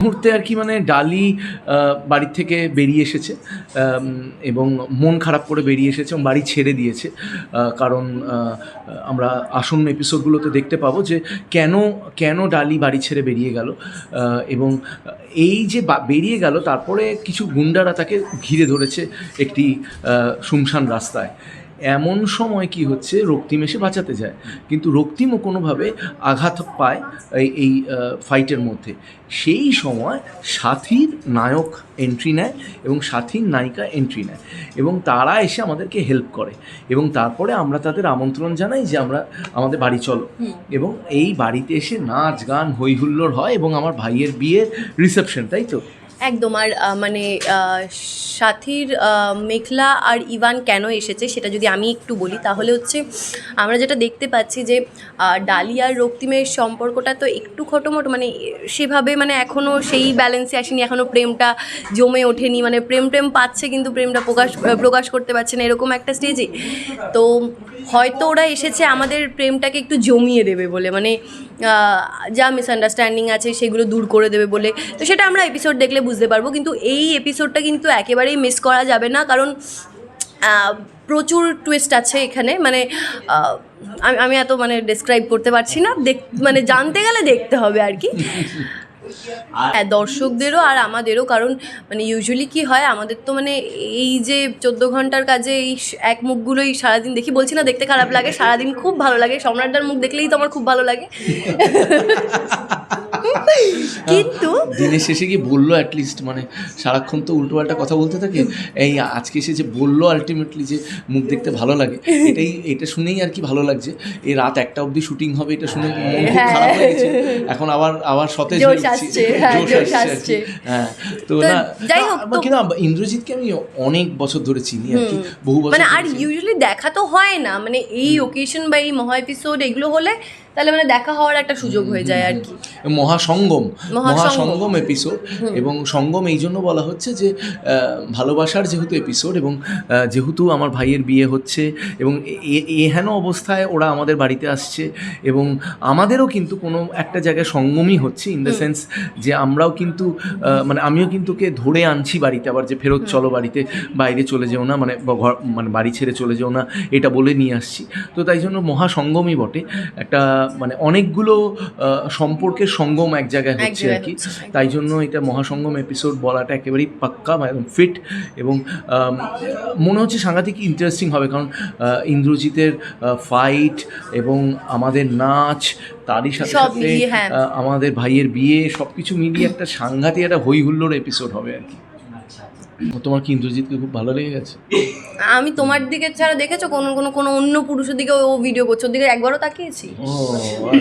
মুহূর্তে আর কি মানে ডালি বাড়ির থেকে বেরিয়ে এসেছে এবং মন খারাপ করে বেরিয়ে এসেছে এবং বাড়ি ছেড়ে দিয়েছে কারণ আমরা আসন্ন এপিসোডগুলোতে দেখতে পাবো যে কেন কেন ডালি বাড়ি ছেড়ে বেরিয়ে গেল এবং এই যে বেরিয়ে গেল তারপরে কিছু গুন্ডারা তাকে ঘিরে ধরেছে একটি আহ, শুনশান রাস্তায়। এমন সময় কি হচ্ছে রক্তিম এসে বাঁচাতে যায়। কিন্তু রক্তিমও কোনোভাবে আঘাত পায় এই এই ফাইটের মধ্যে। সেই সময় সাথীর নায়ক এন্ট্রি নেয় এবং সাথীর নায়িকা এন্ট্রি নেয় এবং তারা এসে আমাদেরকে হেল্প করে এবং তারপরে আমরা তাদের আমন্ত্রণ জানাই যে আমরা আমাদের বাড়ি চলো। এবং এই বাড়িতে এসে নাচ গান হই হুল্লোড় হয় এবং আমার ভাইয়ের বিয়ের রিসেপশন তাই তো? একদম। আর মানে সাথীর মেঘলা আর ইভান কেন এসেছে সেটা যদি আমি একটু বলি তাহলে হচ্ছে আমরা যেটা দেখতে পাচ্ছি যে আহ, ডালি আর রক্তিমের সম্পর্কটা তো একটু খটোমটো মানে সেভাবে মানে এখনও সেই ব্যালেন্সে আসেনি এখনও প্রেমটা জমে ওঠেনি মানে প্রেম প্রেম পাচ্ছে কিন্তু প্রেমটা প্রকাশ প্রকাশ করতে পারছে না এরকম একটা স্টেজে তো হয়তো ওরা এসেছে আমাদের প্রেমটাকে একটু জমিয়ে দেবে বলে মানে যা মিসআন্ডারস্ট্যান্ডিং আছে সেগুলো দূর করে দেবে বলে। তো সেটা আমরা এপিসোড দেখলে বুঝতে পারব কিন্তু এই এপিসোডটা কিন্তু একেবারেই মিস করা যাবে না কারণ প্রচুর টুইস্ট আছে এখানে মানে আমি আমি এত মানে ডিসক্রাইব করতে পারছি না দেখ মানে জানতে গেলে দেখতে হবে আর কি। হ্যাঁ দর্শকদেরও আর আমাদেরও কারণ মানে ইউজুয়ালি কি হয় আমাদের তো মানে এই যে চোদ্দ ঘণ্টার কাজে এই এক মুখগুলোই সারাদিন দেখি বলছি না দেখতে খারাপ লাগে সারাদিন খুব ভালো লাগে সম্রাটদার মুখ দেখলেই তো আমার খুব ভালো লাগে। কিন্তু দিনের শেষে গিয়ে বলল অ্যাটলিস্ট মানে সারাক্ষণ তো উল্টোপাল্টা কথা বলতে থাকে। এই আজকে এসে যে বলল আলটিমেটলি যে মুখ দেখতে ভালো লাগে এটাই এটা শুনেই আর কি ভালো লাগছে। এই রাত একটা অবধি শুটিং হবে এটা শুনে মন খুব খারাপ হয়ে গেছে। এখন আবার আবার সতেজ জোশ হয়ে। আসছে, হ্যাঁ, আসছে কি। হ্যাঁ তো তো না যাই হোক, কিন্তু ইন্দ্রজিৎকে আমি অনেক বছর ধরে চিনি আর কি বহু বছর মানে আর ইউজুয়ালি দেখা তো হয় না মানে এই ওকেশন বা এই মহা এপিসোড এগুলো হলে তাহলে মানে দেখা হওয়ার একটা সুযোগ হয়ে যায় আর কি। মহাসঙ্গম। মহাসঙ্গম। এপিসোড এবং সঙ্গম এই জন্য বলা হচ্ছে যে ভালোবাসার যেহেতু এপিসোড এবং যেহেতু আমার ভাইয়ের বিয়ে হচ্ছে এবং এ- এহেন অবস্থায় ওরা আমাদের বাড়িতে আসছে এবং আমাদেরও কিন্তু কোনো একটা জায়গায় সঙ্গমই হচ্ছে ইন দ্য সেন্স যে আমরাও কিন্তু মানে আমিও কিন্তু কে ধরে আনছি বাড়িতে আবার যে ফেরত চলো বাড়িতে বাইরে চলে যেও না মানে ঘর মানে বাড়ি ছেড়ে চলে যেও না এটা বলে নিয়ে আসছি। তো তাই জন্য মহাসঙ্গমই বটে। একটা মানে অনেকগুলো সম্পর্কের সঙ্গম এক জায়গায় হচ্ছে আর কি। তাই জন্য এটা মহাসঙ্গম এপিসোড বলাটা একেবারেই পাক্কা একদম ফিট এবং মনে হচ্ছে সাংঘাতিক ইন্টারেস্টিং হবে কারণ ইন্দ্রজিতের ফাইট এবং আমাদের নাচ তারই সাথে সাথে হ্যাঁ। আমাদের ভাইয়ের বিয়ে সব কিছু মিলিয়ে একটা সাংঘাতিক একটা হই হুল্লোড় এপিসোড হবে আর কি। তোমার কি ইন্দ্রজিৎকে খুব ভালো লেগে গেছে? আমি তোমার দিকে ছাড়া দেখেছ? কোনো কোনো কোনো অন্য পুরুষের দিকে ও ভিডিও করছ। ওর দিকে একবারও তাকিয়েছি।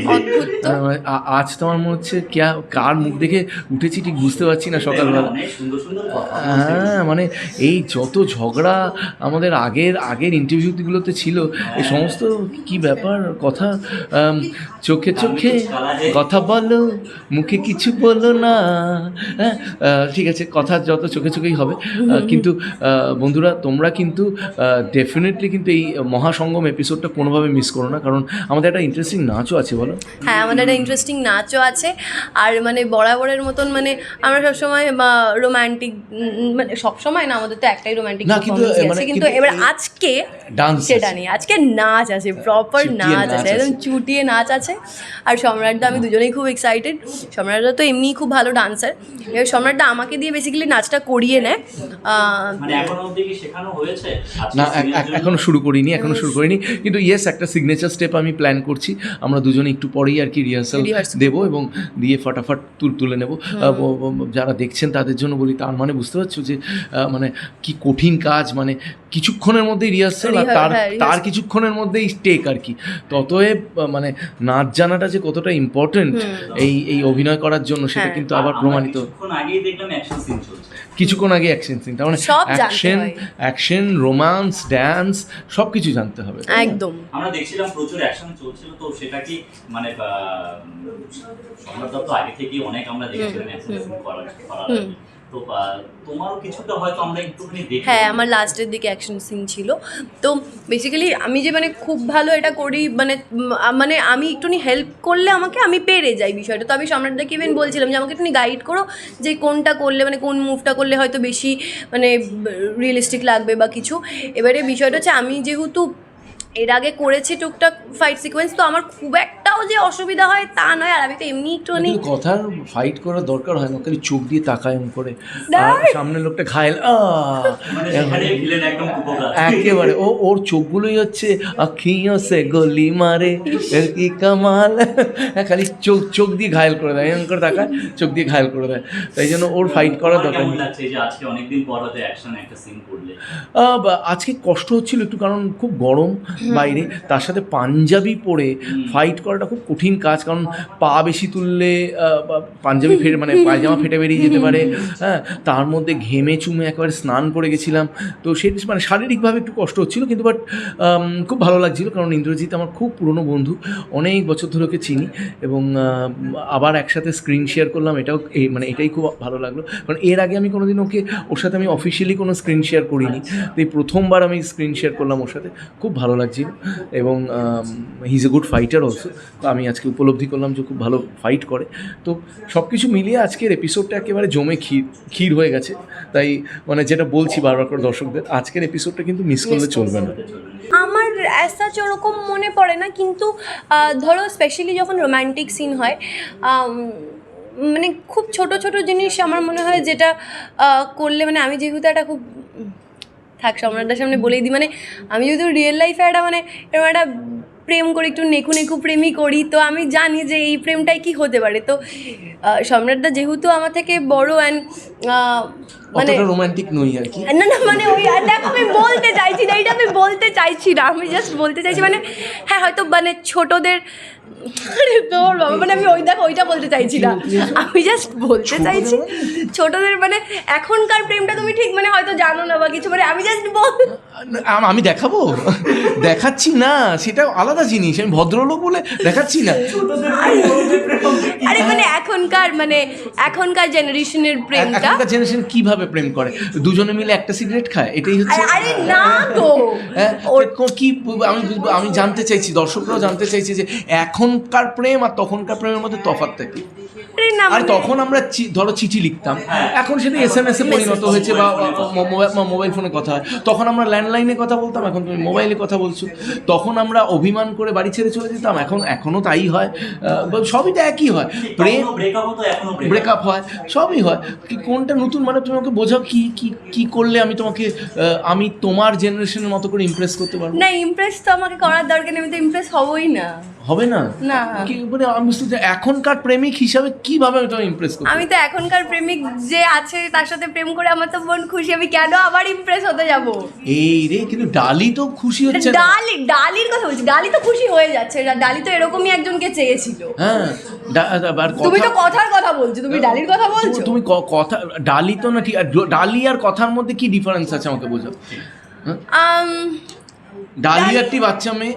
অদ্ভুত তো। মানে আজ তোমার মনে হচ্ছে ক্যা কার মুখ দেখে উঠেছি ঠিক বুঝতে পারছি না সকালবেলা। অনেক সুন্দর সুন্দর কথা হ্যাঁ মানে এই যত ঝগড়া আমাদের আগের আগের ইন্টারভিউগুলোতে ছিল এই সমস্ত কি ব্যাপার? কথা আম, চোখে চোখে কথা বলো মুখে কিছু বলো না। হ্যাঁ আহ, ঠিক আছে কথা যত চোখে চোখেই হবে। কিন্তু বন্ধুরা তোমরা কিন্তু ডেফিনেটলি কিন্তু এই মহাসঙ্গম এপিসোডটা কোনোভাবে মিস করো না কারণ আমাদের একটা ইন্টারেস্টিং নাচও আছে বলো। হ্যাঁ আমাদের একটা ইন্টারেস্টিং নাচও আছে আর মানে বরাবরের মতন মানে আমরা সবসময় রোমান্টিক মানে সবসময় না আমাদের তো একটাই রোমান্টিক কিন্তু, আছে কিন্তু কিন্তু এবার আজকে ডান্স সেটা নেই আজকে নাচ আছে প্রপার নাচ নাচ আছে একদম চুটিয়ে নাচ আছে আর সম্রাটদা আমি দুজনেই খুব এক্সাইটেড সম্রাটদা তো এমনিই খুব ভালো ডান্সার এবার সম্রাটদা আমাকে দিয়ে বেসিক্যালি নাচটা করিয়ে নেয় মানে না? এখনও শুরু করিনি এখনও শুরু করিনি। কিন্তু ইয়েস একটা সিগনেচার স্টেপ আমি প্ল্যান করছি। আমরা দুজনে একটু পরেই আর কি রিহার্সাল। দেবো এবং দিয়ে ফটাফট তুল তুলে নেব। যারা দেখছেন তাদের জন্য বলি তার মানে বুঝতে পারছ যে মানে কি কঠিন কাজ মানে কিছুক্ষণের মধ্যেই রিহার্সাল আর তার হ্যাঁ, তার কিছুক্ষণের মধ্যেই টেক আর কি। ততএব মানে নাচ জানাটা যে কতটা ইম্পর্টেন্ট এই এই অভিনয় করার জন্য সেটা হ্যাঁ। কিন্তু আবার প্রমাণিত কিছুক্ষণ আগেই দেখলাম অ্যাকশন সিন চলছে কিছুক্ষণ আগে অ্যাকশন সিন তার মানে সব অ্যাকশন অ্যাকশন রোমান্স ড্যান্স সব কিছু জানতে হবে। একদম। আমরা দেখছিলাম প্রচুর অ্যাকশন চলছিল তো সেটা কি মানে সম্রাট দত্ত আগে থেকে অনেক আমরা দেখেছিলাম অ্যাকশন করার। তো তোমারও কিছুটা হয়তো আমরা একটুখানি দেখি হ্যাঁ আমার লাস্টের দিকে অ্যাকশন সিন ছিল। তো বেসিক্যালি আমি যে মানে খুব ভালো এটা করি মানে মানে আমি একটুখানি হেল্প করলে আমাকে আমি পেরে যাই বিষয়টা। তো আমি সম্রাটদাকে ইভেন বলছিলাম যে আমাকে একটুখানি গাইড করো যে কোনটা করলে মানে কোন মুভটা করলে হয়তো বেশি মানে রিয়েলিস্টিক লাগবে বা কিছু। এবারে বিষয়টা হচ্ছে আমি যেহেতু এর আগে করেছি টুকটাক ফাইট সিকোয়েন্স তো আমার খুব একটাও যে অসুবিধা হয় তা নয় আর আমি তো এমনি একটুখানি কিন্তু কথার ফাইট করার দরকার হয় না খালি চোখ দিয়ে তাকায় এমন করে। না। আর সামনের লোকটা ঘায়ল আহ! মানে একেবারে ও ওর চোখগুলোই হচ্ছে আখিও সে গলি মারে এর কি কামাল? হ্যাঁ, খালি চোখ চোখ দিয়ে ঘায়ল করে দেয় এমন করে তাকায় চোখ দিয়ে ঘায়ল করে দেয়। তাই জন্য ওর ফাইট করার দরকার নেই। একটা আজকে কষ্ট হচ্ছিল একটু কারণ খুব গরম বাইরে তার সাথে পাঞ্জাবি পরে ফাইট করাটা খুব কঠিন কাজ কারণ পা বেশি তুললে পাঞ্জাবি ফেটে মানে পায়জামা ফেটে বেরিয়ে যেতে পারে হ্যাঁ তার মধ্যে ঘেমে চুমে একেবারে স্নান করে গেছিলাম তো সেই মানে শারীরিকভাবে একটু কষ্ট হচ্ছিল কিন্তু বাট খুব ভালো লাগছিল কারণ ইন্দ্রজিৎ আমার খুব পুরনো বন্ধু অনেক বছর ধরে ওকে চিনি এবং আবার একসাথে স্ক্রিন শেয়ার করলাম এটাও মানে এটাই খুব ভালো লাগল কারণ এর আগে আমি কোনোদিন ওকে ওর সাথে আমি অফিসিয়ালি কোনো স্ক্রিন শেয়ার করিনি তো এই প্রথমবার আমি স্ক্রিন শেয়ার করলাম ওর সাথে খুব ভালো লাগছিল এবং he is a good fighter also আমি আজকে উপলব্ধি করলাম যে খুব ভালো ফাইট করে। তো সব কিছু মিলিয়ে আজকের এপিসোডটা একেবারে জমে ক্ষীর ক্ষীর হয়ে গেছে। তাই মানে যেটা বলছি বারবার করে দর্শকদের আজকের এপিসোডটা কিন্তু মিস করলে চলবে না। আমার অ্যাসাচ ওরকম মনে পড়ে না কিন্তু ধরো স্পেশালি যখন রোম্যান্টিক সিন হয় মানে খুব ছোট ছোট জিনিস আমার মনে হয় যেটা করলে মানে আমি যেহেতু একটা খুব থাক সম্রাটদার সামনে বলেই দিই মানে আমি যেহেতু রিয়েল লাইফে একটা মানে এরকম একটা প্রেম করি একটু নেকু নেকু প্রেমই করি, তো আমি জানি যে এই প্রেমটাই কি হতে পারে। তো সম্রাটদা যেহেতু আমার থেকে বড় অ্যান্ড মানে রোমান্টিক নই আর কি। না না মানে ওই আর দেখো আমি বলতে চাইছি না এইটা আমি বলতে চাইছি না আমি জাস্ট বলতে চাইছি মানে হ্যাঁ হয়তো মানে ছোটদের আরে তোর বাবা মানে আমি ওই দেখো ওইটা বলতে চাইছি না আমি জাস্ট বলতে চাইছি ছোটদের মানে এখনকার প্রেমটা তুমি ঠিক মানে হয়তো জানো না বা কিছু মানে আমি জাস্ট বল আম- আমি দেখাবো? দেখাচ্ছি না সেটা আলাদা জিনিস আমি ভদ্রলোক বলে দেখাচ্ছি না। আরে মানে এখনকার মানে এখনকার জেনারেশনের প্রেমটা এখনকার জেনারেশন কীভাবে প্রেম করে? দুজনে মিলে একটা সিগারেট খায়? এটাই হচ্ছে আরে- না তো। হ্যাঁ কি আমি আমি জানতে চাইছি দর্শকরাও জানতে চাইছে যে এখনকার প্রেম আর তখনকার প্রেমের মধ্যে তফাৎটা কি? আরে না আর মানে- তখন আমরা ধরো চিঠি লিখতাম। এখন সেটা এস এম এস এ পরিণত হয়েছে। বা মোবাইল ফোনে কথা হয়। তখন আমরা ল্যান্ডলাইনে কথা বলতাম এখন তুমি মোবাইলে কথা বলছো। তখন আমরা অভিমান করে বাড়ি ছেড়ে চলে যেতাম এখন এখনও তাই হয়। সবই তো একই হয়। প্রেম ব্রেকআপ ব্রেকআপ হয়। সবই হয়। কি কোনটা নতুন? মানে তুমি আমাকে বোঝাও কি কি কি করলে আমি তোমাকে আমি তোমার জেনারেশনের মতো করে ইমপ্রেস করতে পারব? না ইমপ্রেস তো আমাকে করার দরকার নেই আমি তো ইমপ্রেস হবই না। হবে না? না। কি মানে আমি বুঝতে এখনকার প্রেমিক হিসাবে কীভাবে আমি তোমাকে ইমপ্রেস করব আমি তো এখনকার প্রেমিক যে আছে তার সাথে প্রেম করে আমার তো মন খুশি আমি কেন আবার ইমপ্রেস হতে যাব? এই রে কিন্তু ডালি তো খুশি হচ্ছে ডালি ডালির কথা বলছি ডালি তো খুশি হয়ে যাচ্ছে ডালি তো এরকমই একজনকে চেয়েছিল। হ্যাঁ তুমি তো কথার কথা বলছো তুমি ডালির কথা বলছো? তুমি কথা ডালি তো না ঠিক ডালি আর কথার মধ্যে কি ডিফারেন্স আছে আমাকে বোঝাও আম, ডালি একটি বাচ্চা মেয়ে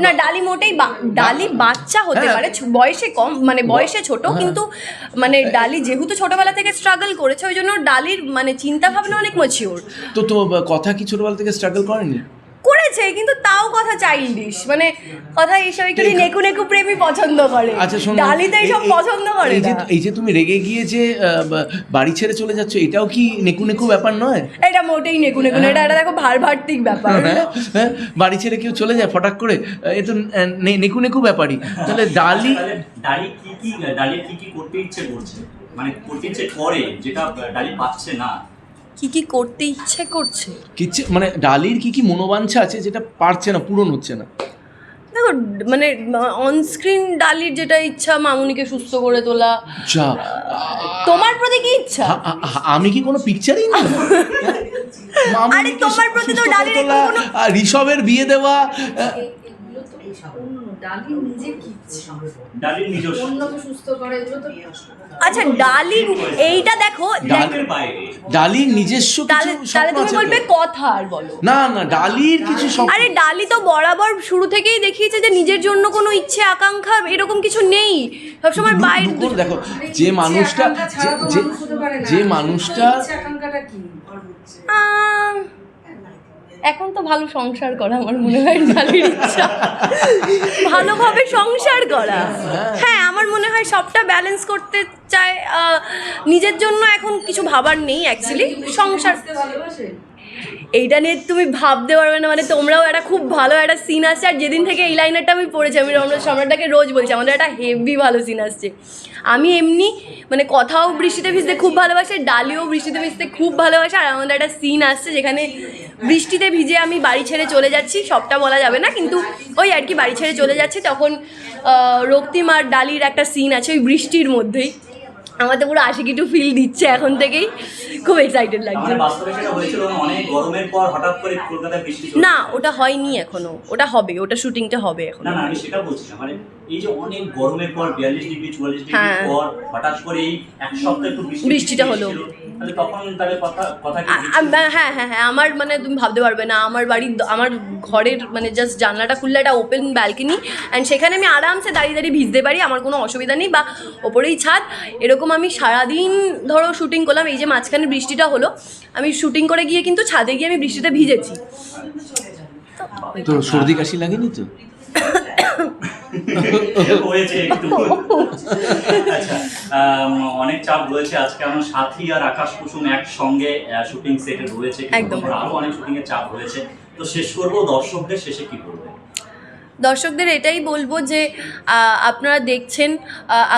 না ডালি মোটেই ডালি বাচ্চা হতে হ্যাঁ। পারে বয়সে কম মানে বয়সে ছোট হ্যাঁ। কিন্তু মানে ডালি যেহেতু ছোটবেলা থেকে স্ট্রাগল করেছে ওই জন্য ডালির মানে চিন্তা ভাবনা অনেক ম্যাচিওর তো তো কথা কি ছোটবেলা থেকে স্ট্রাগল করেনি করেছে কিন্তু তাও কথা চাইল্ডিশ মানে কথা এইসব একটু। নেকু নেকু প্রেমী পছন্দ করে। আচ্ছা শোনো ডালি তো এইসব এই- এই- পছন্দ করে এই যে এই যে তুমি রেগে গিয়ে যে আহ, বাড়ি ছেড়ে চলে যাচ্ছ এটাও কি নেকু নেকু ব্যাপার নয়? এটা মোটেই নেকু নেকু না, এটা এটা দেখো ভার ভার্তিক ব্যাপার। হ্যাঁ, হ্যাঁ, বাড়ি ছেড়ে কেউ চলে যায় ফটাক করে? এ তো নেকু নেকু ব্যাপারই। তাহলে ডালি তাহলে ডালি কি কি ডালির কি কি করতে ইচ্ছে করছে? মানে করতে ইচ্ছে করে যেটা ডালি পাচ্ছে না। কি কি করতে ইচ্ছে করছে? কিচ্ছে মানে ডালির কি কি মনোবাঞ্ছা আছে যেটা পারছে না পূরণ হচ্ছে না? দেখো মানে অন স্ক্রিন ডালির যেটা ইচ্ছা মামুনিকে সুস্থ করে তোলা। যা তোমার প্রতি কি ইচ্ছা? আ- আ- আ- আমি কি কোনো পিকচারই না? মামুনিকে তোমার প্রতি তো ডালির কোনো- আর ঋষভের বিয়ে দেওয়া আহ, ডালির নিজস্ব। আচ্ছা ডালিং এইটা দেখো দেখ- ডালির নিজস্ব তাহলে তুমি বলবে কথা আর বলো। না না ডালির কিছু আরে ডালি তো বরাবর শুরু থেকেই দেখিয়েছে যে নিজের জন্য কোনো ইচ্ছে আকাঙ্ক্ষা এরকম কিছু নেই। সবসময় বাইরে দেখো যে মানুষটা যে- মানুষটা আকাঙ্ক্ষাটা কি? এখন তো ভালো সংসার করা আমার মনে হয় ডালির ইচ্ছা। ভালোভাবে সংসার করা। হ্যাঁ আমার মনে হয় সবটা ব্যালেন্স করতে চায় নিজের জন্য এখন কিছু ভাবার নেই অ্যাকচুয়ালি সংসার এইটা নিয়ে তুমি ভাবতে পারবে না মানে তোমরাও একটা খুব ভালো একটা সিন আসছে, আর যেদিন থেকে এই লাইনারটা আমি পড়েছি, আমি সম্রাটটাকে রোজ বলছি, আমাদের একটা হেভি ভালো সিন আসছে। আমি এমনি মানে কথাও বৃষ্টিতে ভিজতে খুব ভালোবাসে, ডালিও বৃষ্টিতে ভিজতে খুব ভালোবাসে, আর আমাদের একটা সিন আসছে যেখানে বৃষ্টিতে ভিজে আমি বাড়ি ছেড়ে চলে যাচ্ছি সবটা বলা যাবে না কিন্তু ওই আর কি বাড়ি ছেড়ে চলে যাচ্ছি তখন রক্তিম আর ডালির একটা সিন আছে ওই বৃষ্টির মধ্যেই। আমার তো পুরো আশিকি টু ফিল দিচ্ছে এখন থেকেই খুব এক্সাইটেড লাগছে। না। ওটা হয়নি এখনও ওটা হবে ওটা শুটিংটা হবে এখন। না না আমি সেটা বলছি মানে এই যে অনেক গরমের পর বিয়াল্লিশ ডিগ্রি চুয়াল্লিশ ডিগ্রি হ্যাঁ। পর হঠাৎ করে এই এক সপ্তাহ একটু বৃষ্টিটা হলো। আ- হ্যাঁ হ্যাঁ হ্যাঁ আমার মানে তুমি ভাবতে পারবে না। আমার বাড়ির আমার ঘরের মানে জাস্ট জানলাটা খুললে একটা ওপেন ব্যালকনি অ্যান্ড সেখানে আমি আরামসে দাঁড়িয়ে দাঁড়িয়ে ভিজতে পারি আমার কোনো অসুবিধা নেই বা ওপরেই ছাদ। এরকম আমি সারাদিন ধরো শুটিং করলাম এই যে মাঝখানে বৃষ্টিটা হলো আমি শুটিং করে গিয়ে কিন্তু ছাদে গিয়ে আমি বৃষ্টিতে ভিজেছি। তো সর্দি কাশি লাগেনি তো? হয়েছে একটু। আচ্ছা অনেক চাপ রয়েছে আজকে। আমার সাথী আর আকাশ কুসুম একসঙ্গে শুটিং সেটে রয়েছে। একদম। আরও অনেক শুটিং এর চাপ রয়েছে। তো শেষ করব দর্শকদের শেষে কি দর্শকদের এটাই বলব যে আপনারা দেখছেন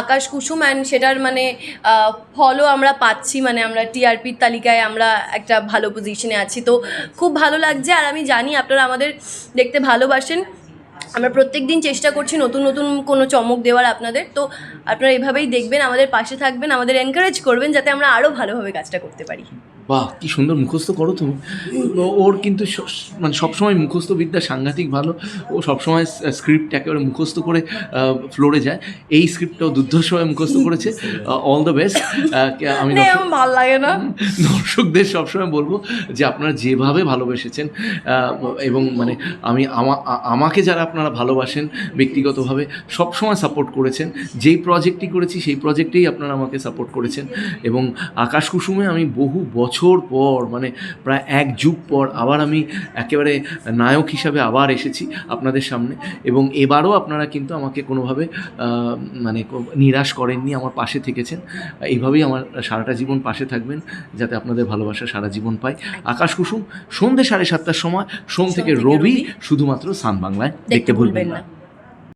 আকাশ কুসুম অ্যান্ড সেটার মানে ফলও আমরা পাচ্ছি। মানে আমরা টিআরপির তালিকায় আমরা একটা ভালো পজিশনে আছি। তো খুব ভালো লাগছে। আর আমি জানি আপনারা আমাদের দেখতে ভালোবাসেন। আমরা প্রত্যেক দিন চেষ্টা করছি নতুন নতুন কোনো চমক দেওয়ার আপনাদের। তো আপনারা এভাবেই দেখবেন, আমাদের পাশে থাকবেন, আমাদের এনকারেজ করবেন যাতে আমরা আরও ভালোভাবে কাজটা করতে পারি। বাহ কি সুন্দর মুখস্থ করো তুমি। ওর কিন্তু মানে সবসময় মুখস্থ বিদ্যা সাংঘাতিক ভালো। ও সবসময় স্ক্রিপ্ট একেবারে মুখস্থ করে ফ্লোরে যায়। এই স্ক্রিপ্টটাও দুর্ধর্ষভাবে মুখস্থ করেছে। অল দ্য বেস্ট আমি ভালো লাগে না। দর্শকদের সবসময় বলব যে আপনারা যেভাবে ভালোবেসেছেন এবং মানে আমি আমাকে যারা আপনারা ভালোবাসেন ব্যক্তিগতভাবে সবসময় সাপোর্ট করেছেন। যেই প্রজেক্টটি করেছি সেই প্রজেক্টেই আপনারা আমাকে সাপোর্ট করেছেন। এবং আকাশ কুসুমে আমি বহু বছর পর মানে প্রায় এক যুগ পর আবার আমি একেবারে নায়ক হিসাবে আবার এসেছি আপনাদের সামনে। এবং এবারও আপনারা কিন্তু আমাকে কোনোভাবে মানে নিরাশ করেননি আমার পাশে থেকেছেন। এইভাবেই আমার সারাটা জীবন পাশে থাকবেন যাতে আপনাদের ভালোবাসা সারা জীবন পাই আকাশ কুসুম সন্ধ্যে সাড়ে সাতটার সময় সোম থেকে রবি। শুধুমাত্র সান বাংলায় দেখতে ভুলবেন না।